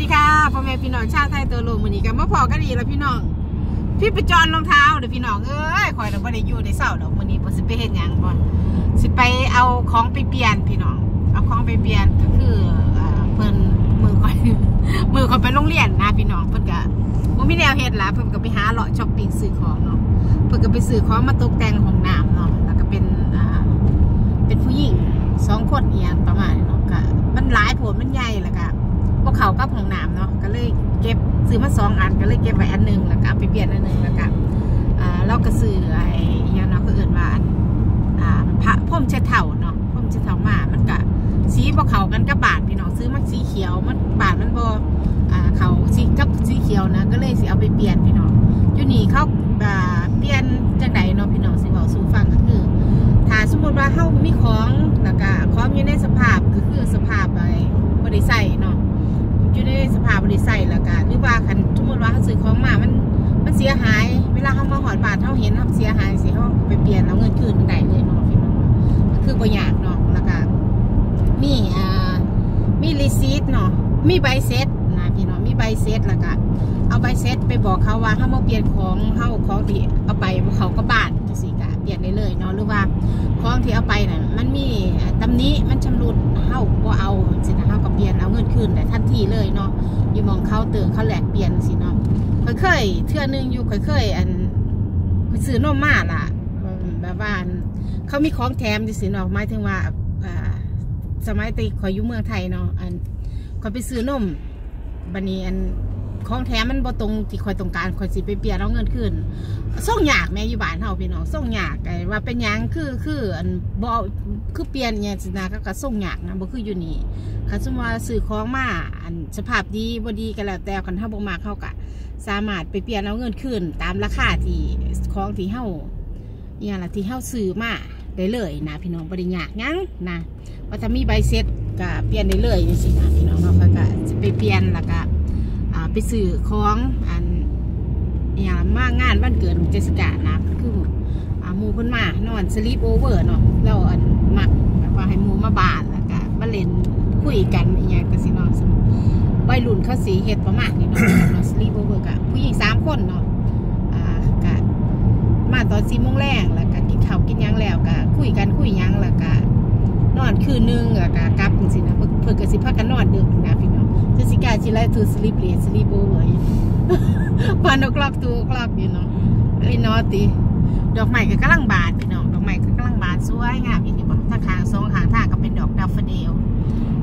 สวัสดีค่ะพ่อแม่พี่น้องชาวไทยตัวโลมือนี้กันมาพอกันอีแล้วพี่น้อง พี่ไปจอนรองเท้าเดี๋ยวพี่น้องเอ้ยคอยเราไม่ได้อยู่ในเสาดอกมือนี้บ่สิไปเฮ็ดหยังบ่สิไปเอาของไปเปลี่ยนพี่น้อง เอาของไปเปลี่ยนก็คืออ่าเพิ่นมือคอยมือคอยไปโรงเรียนนะพี่น้องเพิ่นก็บ่มีแนวเฮ็ดละเพิ่นก็ไปหาเลาะช้อปปิ้งซื้อของเนาะเพิ่นก็ไปซื้อของมาตกแต่งห้องน้ำเนาะแล้วก็เป็นอ่าเป็นผู้หญิงสองคนเอียงประมาณเนาะก็มันหลายผลมันใหญ่แล้วก็ วกเขากับห้องน้ำเนาะก็เลยเก็บซื้อมาสองอันก็เลยเก็บไว้อันหนึ่งแล้วก็เอาไปเปลี่ยนอันหนึ่งแล้วก็อ่าเราก็ซื้อไอ้ยังเนาะก็เอื่นว่าอันอ่าพระพ่มเช็ดเถ่าเนาะพ่มเช็ดเถ่ามามันก็สีบ่เขากันกับบาทพี่น้องซื้อมันสีเขียวมันบาทมันบ่เขาสีกับสีเขียวนะก็เลยสิเอาไปเปลี่ยนพี่น้องอยู่นี่เขาเปลี่ยนจังไดเนาะพี่น้องสิเว้าสู่ฟังก็คือถ้าสมมติว่าเฮามีของแล้วก็ของอยู่ในสภาพก็คือสภาพไปบ่ได้ใส่เนาะ อยู่ในสภาพบ่ได้ใส่แล้วก็หรือว่าคันสมมติว่าเฮาซื้อของมามันมันเสียหาย เวลาเฮามาหอดบาทเฮาเห็นเฮาเสียหายสิเฮาไปเปลี่ยนเอาเงินคืนได้เลยเนาะพี่น้องคือบ่ยากเนาะแล้วก็มีอ่ามีรีซีทเนาะมีใบเสร็จนะพี่น้องมีใบเสร็จแล้วก็เอาใบเสร็จไปบอกเขาว่าเฮามาเปลี่ยนของเฮาของที่เอาไปเขาก็บานจังซี่ก็เปลี่ยนได้เลยเนาะหรือว่าของที่เอาไปน่ะมันมีตำนี้มันชำรุดเฮาบ่เอาสินะเฮา ลี่ยนเอาเงินคืนแต่ทันทีเลยเนาะอยู่มองเขาเตือเขาแหลกเปลี่ยนสิเนาะเคยเคยเทื่อนึงอยู่เคยเคยอันไปซื้อนมมาล่ะแบบว่าเขามีของแถมจังซี่เนาะหมายถึงว่าสมัยตีขอยอยู่เมืองไทยเนาะอันขอยไปซื้อนมบันนี้อัน ของแถมมันบ่ตรงที่คอยต้องการคอยสิไปเปลี่ยนเอาเงินคืนส่งยากแม่อยู่บ้านเฮาพี่น้องส่งยากไอ้ว่าเป็นหยังคือคืออันบ่อคือเปลี่ยนเนี่ยสินะก็ก็ส่งยากนะบ่คืออยู่นี่คันสมมุติว่าซื้อของมาอันสภาพดีบ่ดีก็แล้วแต่คันเฮาบ่มักเฮาก็สามารถไปเปลี่ยนเอาเงินคืนตามราคาที่ของที่เฮาอย่างละที่เฮาซื้อมาได้เลยนะพี่น้องบ่ได้ยากยังนะว่าถ้ามีใบเสร็จก็เปลี่ยนได้เลยจังซี่นะพี่น้องเฮาก็ก็สิไปเปลี่ยนแล้วก็ ไปซื้อของอันอย่างมากงานวันเกิดของเจสิกานะก็คืออาหมูเพิ่นมานอนสลีปโอเวอร์เนาะเราอันมักแบบว่าให้หมูมาบานแล้วก็มาเล่นคุยกันอย่างก็สิเนอนวัยรุ่นเขาสีเฮ็ดประมาณนี้เนาะเนาะสลีปโอเวอร์กะผู้หญิงสามคนเนาะอ่ากะมาตอนสี่โมงแรงแล้วก็กินข้าวกินยังแล้วก็คุยกันคุยยังแล้วก็นอนคืนนึงแล้วก็กลับจังซี่นะเพิ่น เพิ่นก็สิพากันนอนดึกนะพี่น้องเจสสิกาชิไลทูสลีปเลสลีปโอเวอร์ one o'clock two o'clock you know very naughty ดอกไม้ก็กำลังบานพี่น้องดอกไม้ก็กำลังบานสวยงามอีกทีบ่ถ้าขางสองขางทางก็เป็นดอกดัฟเฟเดล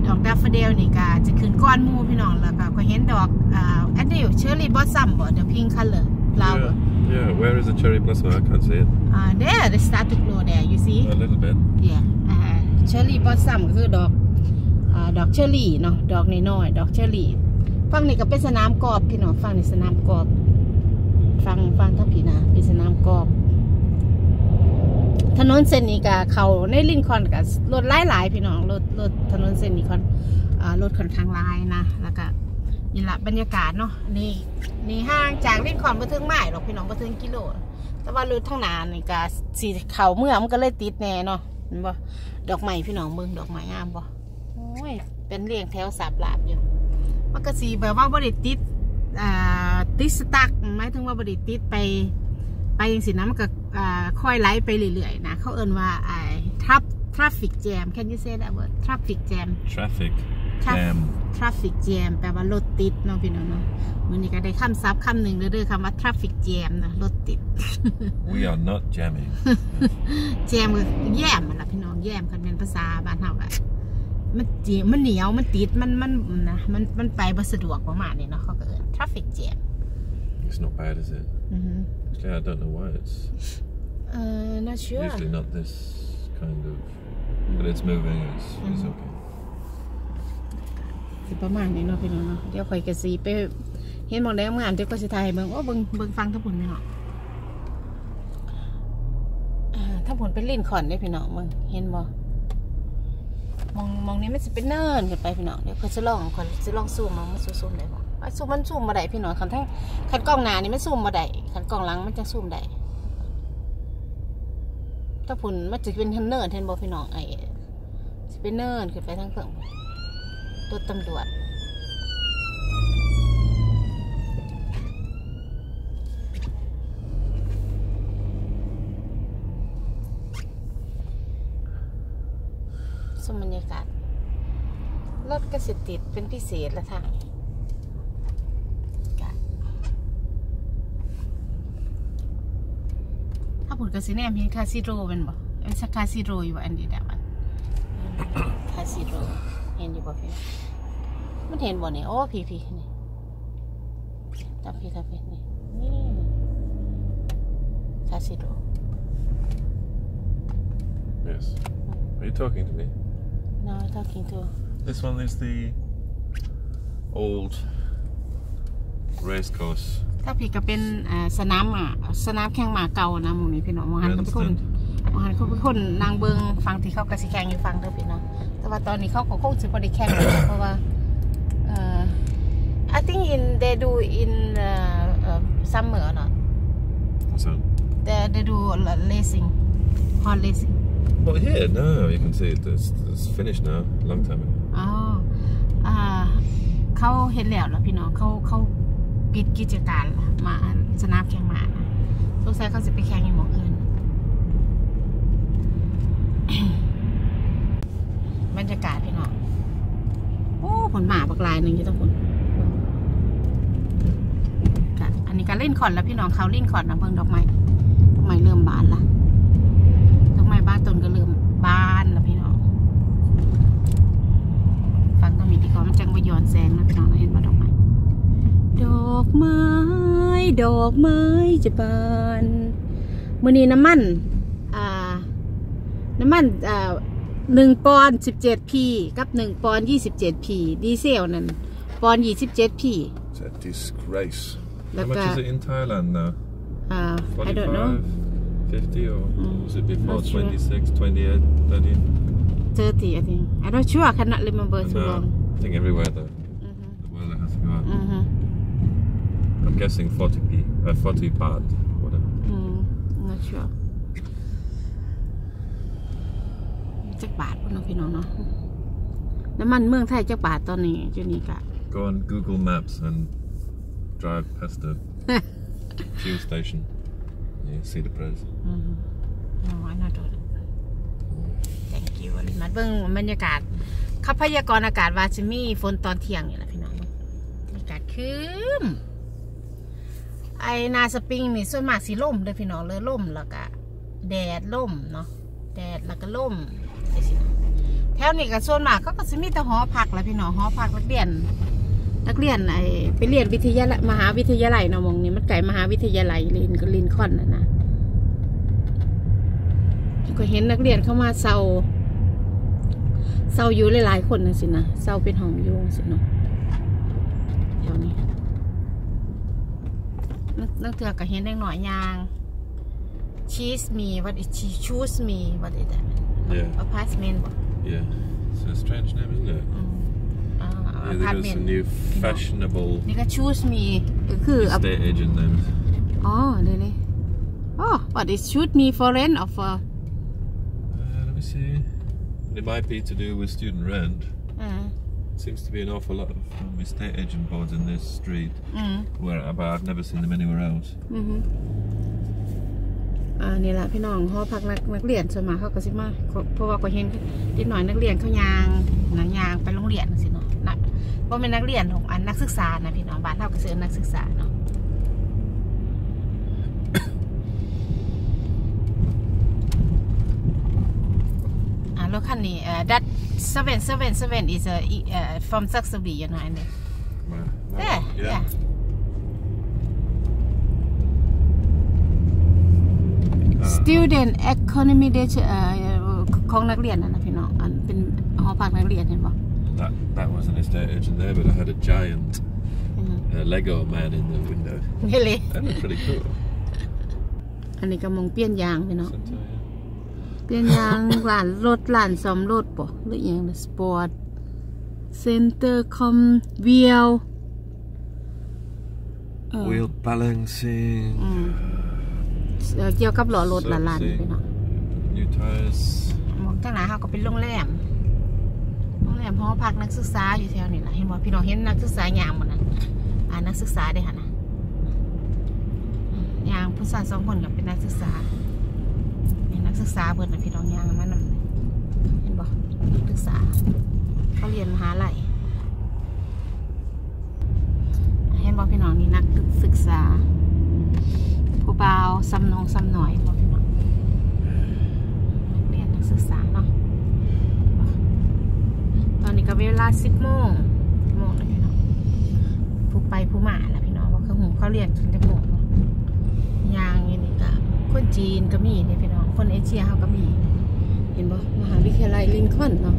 ดอกดัฟเฟเดลนี่ก็จะขึ้นก้อนหมูพี่น้องแล้วก็ก็เห็นดอกอ่าอันนี้เชอร์รี่บอสซัมบ่ the pink color flower Yeah, yeah. Where is the cherry blossom? I can't see it. อ่า there they start to grow there you see A little bit. yeah อ่าเชอร์รี่บอสซัมก็คือดอกอ่า ดอกเชอรี่เนาะดอกน้อยๆดอกเชอรี่ฝั่งนี้ก็เป็นสนามกอล์ฟพี่น้องฝั่งนี้สนามกอล์ฟฟังฟังทับผีนะเป็นสนามกอล์ฟถนนเส้นนี้กับเขาในลินคอนกับรถหลายหลายๆพี่น้องรถรถถนนเส้นนี้คอนรถค่อนข้างหลายนะแล้วก็นี่ละบรรยากาศเนาะนี่นี่ห่างจากลินคอนมาถึงไม้หรอกพี่น้องมาถึงกิโล แต่ว่ารถทางนานนี่ก็สีเขาเมื่อมันก็เลยติดแน่เนาะเห็นบ่ดอกไม้พี่น้องเบิ่งดอกไม้งามบ่ ยเป็นเรียงแถวสับหลาบอยู่มันก็สีแบบว่าบ่ได้ติดอ่าติดสตักหมายถึงว่าบริติดไป ไปยังสินะมันก็อ่าค่อยไหลไปเรื่อยๆนะเขาเอินว่าไอ้ทับ traffic jam can you say that word traffic jam Traffic Traf- jam. traffic jam แปลว่ารถติดเนาะพี่น้องเนาะวันนี้ก็ได้คำศัพท์คำหนึ่งเด้อๆคำว่า traffic jam นะรถติด We are not jamming. jam ก็แย่มมันละพี่น้องแย่มคันเป็นภาษาบ้านเฮาอะ มันจีมันเหนียวมันติดมันมันนะมันมันไปบ่สะดวกประมาณนี้เนาะเขาก็เอิน traffic jam It's not bad, is it? อือฮึ Actually, I don't know why it's Uh, not sure. usually not this kind of. But it's moving. It's, it's Mhm. okay. สิประมาณนี้เนาะพี่น้องเนาะเดี๋ยวข่อยกระสีไปเห็นหมองแดงงานเดี๋ยวก็สิถ่ายให้เบิ่งโอ้เบิ่งเบิ่งฟังทั้งผลพี่น้องอ่าทั้งผลเป็นลิ้นขอนได้อพี่น้องเบิ่งเห็นบ่ มองมองนี้มันจะเป็นเนินขึ้นไปพี่น้องเดี๋ยวข่อจะลองคนจะลองซูมมองมันซูมได้บ่อะซูมมันซูมมาได้พี่น้องคันทั้งคันกล้องหน้านี่มันซูมมาได้คันกล้องหลังมันจะซูมได้ถ้าผุนมันจะเป็นเนินเทนบอพี่น้องไอ้จะเป็นเนินขึ้นไปทั้งเพิ่งรถตำรวจ ถ ก็สิติดเป็นพิเศษละทางกะถ้าผลกระสิแนมเห็นคาซิโร่เป็นบ่เป็นสักคาซิโร่อยู่บ่อันนี้ดามันคาซิโร่เห็นอยู่บ่พี่มันเห็นบ่เนี่ยโอ้พี่พี่นี่ตามพี่ตามพี่นี่นี่คาซิโร่ Yes. Are you talking to me? now I'm talking to This one is the old race course ถ้าพี่ก็เป็นอ่าสนามหมาสนามแข่งหมาเก่านะหมึงนี่พี่น้องมองหันก็เป็นคน grandstand. มองหันเขาเป็นคนนางเบิงฟังที่เขากระสิแข่งอยู่ฟังเด้อพี่น้องแต่ว่าตอนนี้เขาก็คงสิบ่ได้แข่งแล้วเพราะว่าเอ่อ I think in they do in uh, uh, summer or not So, they they do racing horse racing well, here no. you can see it. It's, it's finished now. Long time ago. อ๋ออ่าเขาเห็นแล้วแล้วพี่น้องเขาเขาปิดกิจการมาสนามแข่งมานะสงสัยเขาจะไปแข่งอยู่หมองอื่น บรรยากาศพี่น้องโอ้ผลหมาบักลายหนึ่งอยู่ทุกคนกะอันนี้การเล่นขอนแล้วพี่น้องเขาเล่นขอนนะเบิ่งดอกไม้ดอกไม้เริ่มบานละดอกไม้บ้านต้นก็เริ่มบานแล้วพี่น้อง ฟังตามีที่เขามันจังไปย้อนแสงนะพี่น้องนะเห็นว่าดอกไม้ ด อกไม้ ดอกไม้จะบานมือนี้น้ำมันอ่าน้ำมันอ่าหนึ่งปอนสิบเจ็ดพีกับหนึ่งปอนยี่สิบเจ็ดพีดีเซลนั่นปอนยี่สิบเจ็ดพี It's a disgrace. How Like much is that. it in Thailand now? อ่า I 45, don't know 50 or Mm, was it before not sure. 26, 28, 30? 30 I think I don't sure I cannot remember too No, long I think everywhere the, อือฮึ the weather has to go up. อือฮึ I'm guessing 40p, uh, 40 baht, whatever. อืม not sure จักบาทพุ่นเนาะพี่น้องเนาะน้ำมันเมืองไทยจักบาทตอนนี้จุนี่กะ Go on Google Maps and drive past the fuel station. You see the price. อืมเอาไว้น่าดู thank you วันนี้มาเบิ่งบรรยากาศเขาพยากรณ์อากาศว่าจะมีฝนตอนเที่ยงนี่แหละพี่น้องบรรยากาศคืม ไอนาสปริงนี่ส่วนมากสีล่มเลยพี่น้องเลยล่มแล้วก็แดดล่มเนาะแดดแล้วก็ล่มจังซี้นะแถวนี้ก็ส่วนมากก็จะมีแต่หอพักแหละพี่น้องหอพักนักเรียนนักเรียนไอไปเรียนวิทยาลัยมหาวิทยาลัยเนาะมองนี้มันไกลมหาวิทยาลัยลินก็ลินคอนนะนะก็เห็นนักเรียนเข้ามาเซาเซาอยู่หลายๆคนนะสินะเซาเป็นห้องอยู่สิเนาะแถวนี้ นักนักเตือก็เห็นเด็กหน่อยยางชีสมีวัดอิชีชูสมีวัดอิดะ Yeah. อพาร์ตเมนต์บ่ Yeah. It's a strange name, isn't it? อืมอ่าอ Yeah, พาร์ต there's เมน a ต์ new fashionable นี่ก็ชูสมีก็คือ estate agent names. อ๋อเลยเลยอ๋อ what is shoot me for rent of uh, Uh, let me see. It might be to do with student rent. อ่า Seems to be an awful lot of um, estate agent boards in this street, อืม where but I've never seen them anywhere else. อือฮึอ่านี่แหละพี่น้องหอพักนักนักเรียนส่วนมากเขาก็สิมาเขาเพราะว่าก็เห็นเด็กหน่อยนักเรียนเขายางนักยางไปโรงเรียนจังสิเนาะนักว่าเป็นนักเรียนของอันนักศึกษานะพี่น้องบ้านเท่าก็ซื้อนักศึกษาเนาะอ่า รถคันนี้เอ่อ that seven seven seven is a เอ่อ from ซักสวีอยู่เนาะอันนี้ Right. Yeah, yeah. Uh, student economy day เอ่อของนักเรียนนะนะพี่น้องอันเป็นหอพักนักเรียนเห็นปะ that that was an estate agent there, but I had a giant อืม uh, Lego man in the window. นี่เลย That looked pretty cool. อันนี้ก็มองเปลี่ยนยางพี่น้อง Isn't it? เปลี่ยนยางหลานรถหลานซ่อมรถปะหรืออหยังสปอร์ตเซ็นเตอร์คอมเวียล Wheel balancing, เกี่ยวกับหล่อรถหลานๆนี่พี่น้อง new tires. มองข้างหน้าเขาก็เป็นโรงแรมโรงแรมหอพักนักศึกษาอยู่แถวนี้แหละเห็นว่าพี่น้องเห็นนักศึกษายางหมดนะอ่านักศึกษาได้ค่ะนะอืมยางผู้ชายสองคนกับเป็นนักศึกษาเป็นนัก ศึกษาเปิดนะพี่น้องยางมันนั่นเห็นบอกศึกษาเขาเรียนมหาลัยเห็นบอกพี่น้องนี่นักศึกษา ผู้เบาซ้ำนองซ้ำหน่อยบอกพี่น้องเรียนนักศึกษาเนาะตอนนี้ก็เวลาสิบโมงโมงแล้วพี่น้องผู้ไปผู้มาแล้วพี่น้องว่าคือผมเขาเรียนจนจะโมงยางอยู่นี่ก็คนจีนก็มีนี่พี่น้อง คนเอเชียเขาก็มี เห็นบ่มหาวิทยาลัยลินคอล์นเนาะ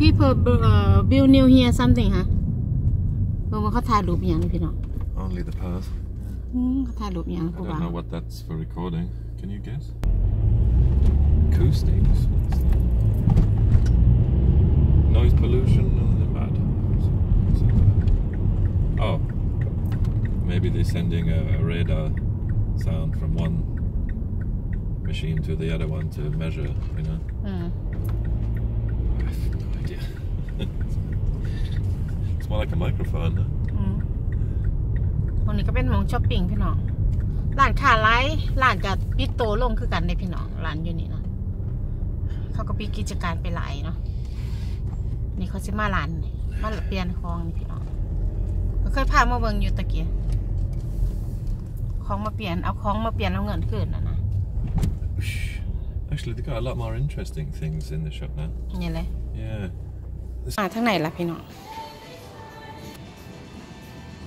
people uh, build new here something ฮะเมื่อมาเขาถ่ายรูปอหย่างนี้พี่น้อง Only the path. อืมเขาถ่ายรูปอหย่าง I ผู้ don't บ่าว know what that's for recording. Can you guess? Acoustics. What's that? Noise pollution and the bad. Oh, maybe they're sending a, a radar sound from one machine to the other one to measure. You know. อื Like a microphone. Huh? อืมตรงนี้ก็เป็นหมองช้อปปิ้งพี่น้องร้านค้าไลฟ์ร้านกับปิดโตลงคือกันในพี่น้องร้านอยู่นี่นะเขาก็ปิดกิจการไปหลายเนาะนี่เขาจะมาร้านนี่มาเปลี่ยนของนี่พี่น้องก็เคยพามาเบิ่งอยู่ตะเกียของมาเปลี่ยนเอาของมาเปลี่ยนเอาเงินคืนนะนะ Actually, they got a lot more interesting things in the shop now. นี่เลย Yeah. มาทั้งไหนล่ะพี่น้อง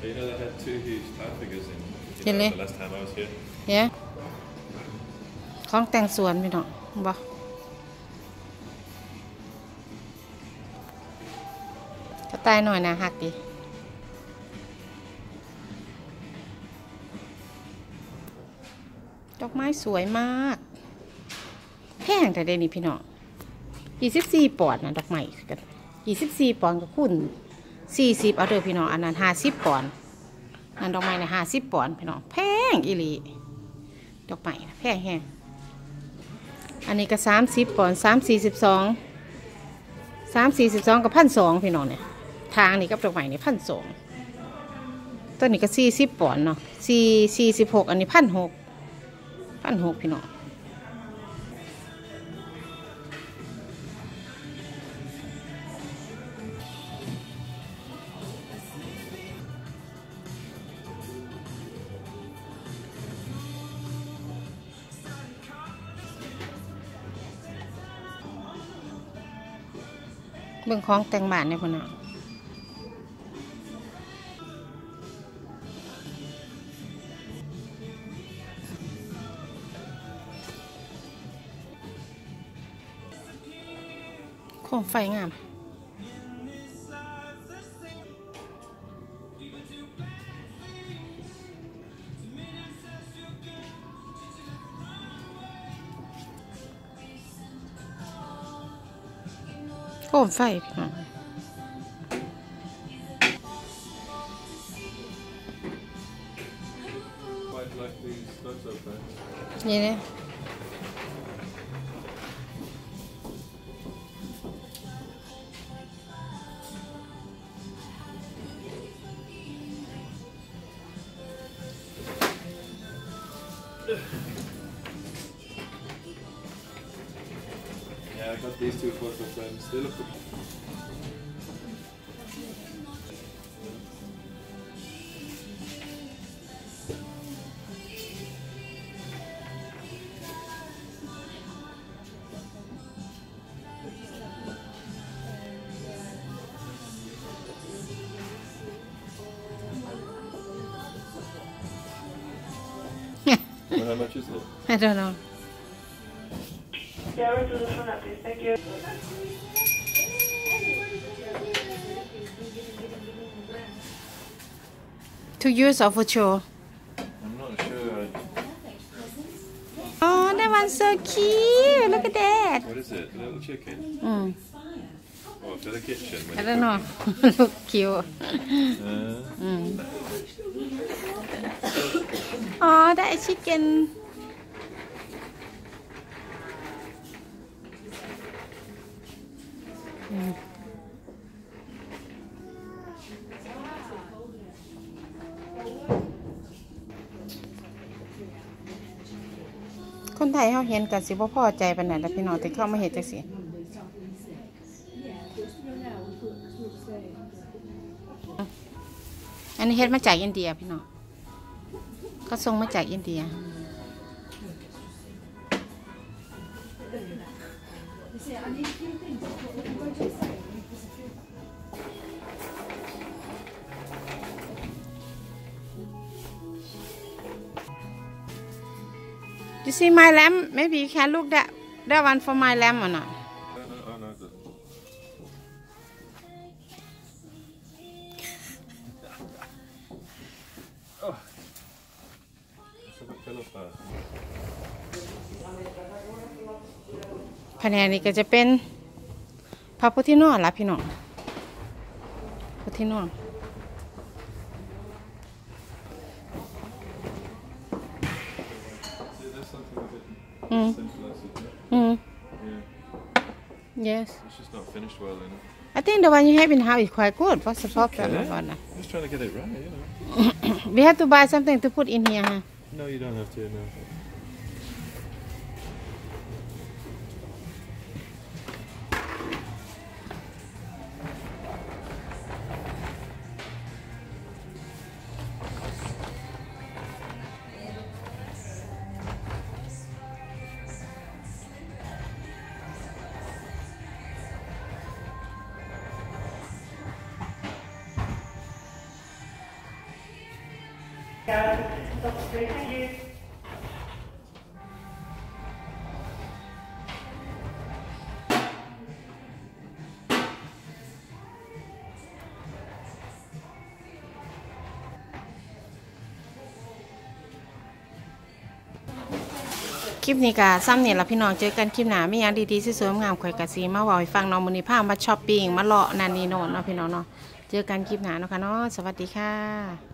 You know, they had two huge tag figures in. you know, the last time I was here. เนี่ยของแต่งสวนพี่น้องบ่ก็ตายหน่อยนะหักดิดอกไม้สวยมาก แพงแต่เดี๋ยวนี้พี่น้องยี่สิบสี่ปอนด์นะดอกไม้กันยี่สิบสี่ปอนด์กับคุณ สี่สิบเอาเด้อพี่น้องอันนั้นห้าสิบปอนด์อันดอกไม้เนี่ยห้าสิบปอนด์พี่น้องแพงอีหลีดอกไม้แพงแฮงอันนี้ก็สามสิบปอนด์สามสี่สิบสองสามสี่สิบสองกับพันสองพี่น้องเนี่ยทางนี้กับดอกไม้นี่พันสองต้นนี้ก็สี่สิบปอนด์เนาะสี่สี่สิบหกอันนี้พันหกพันหกพี่น้อง เบื้องของแต่งบ้านเนี่ยพ่อน่ะโคมไฟงาม โคมไฟพี่น้อง Quite like these photo frames. นี่เลย They look good. How much is it? I don't know Yeah, right to the front, please. Thank you. Two years or for sure? I'm not sure. Oh, that one's so cute. Look at that. What is it? A little chicken? Mm. Oh, for the kitchen. I don't know. Look cute. Uh. Mm. Oh, that chicken. Mm. คนไทยเขาเห็นกันสิบ่พอใจปานนั้นแต่พี่น้องแต่เข้ามาเห็นจังสิอันนี้เฮ็ดมาจากอินเดียพี่น้องเขาส่งมาจากอินเดีย see my lamp? Maybe you can look that that one for my lamp or not. แผนกนี้ก็จะเป็นพระพุทธนอนละพี่น้องพุทธนอน Mm. simpler, isn't it? อืม Yeah. yes It's just not finished well enough. I think the one you have in house is quite good what's the problem Okay. I'm just trying to get it right, you know. we have to buy something to put in here huh? No, you don't have to, no. Thank you. คลิปนี้ก็ซ้ำเนี่ยละพี่น้องเจอกันคลิปหน้ามีอย่างดีๆสวยๆงามข่อยกะสีมาเว่าให้ฟังน้องมือนี้พามาช้อปปิ้งมาเลาะนันนี่โน่นเนาะพี่น้องเนาะเจอกันคลิปหนาเนาะค่ะเนาะสวัสดีค่ะ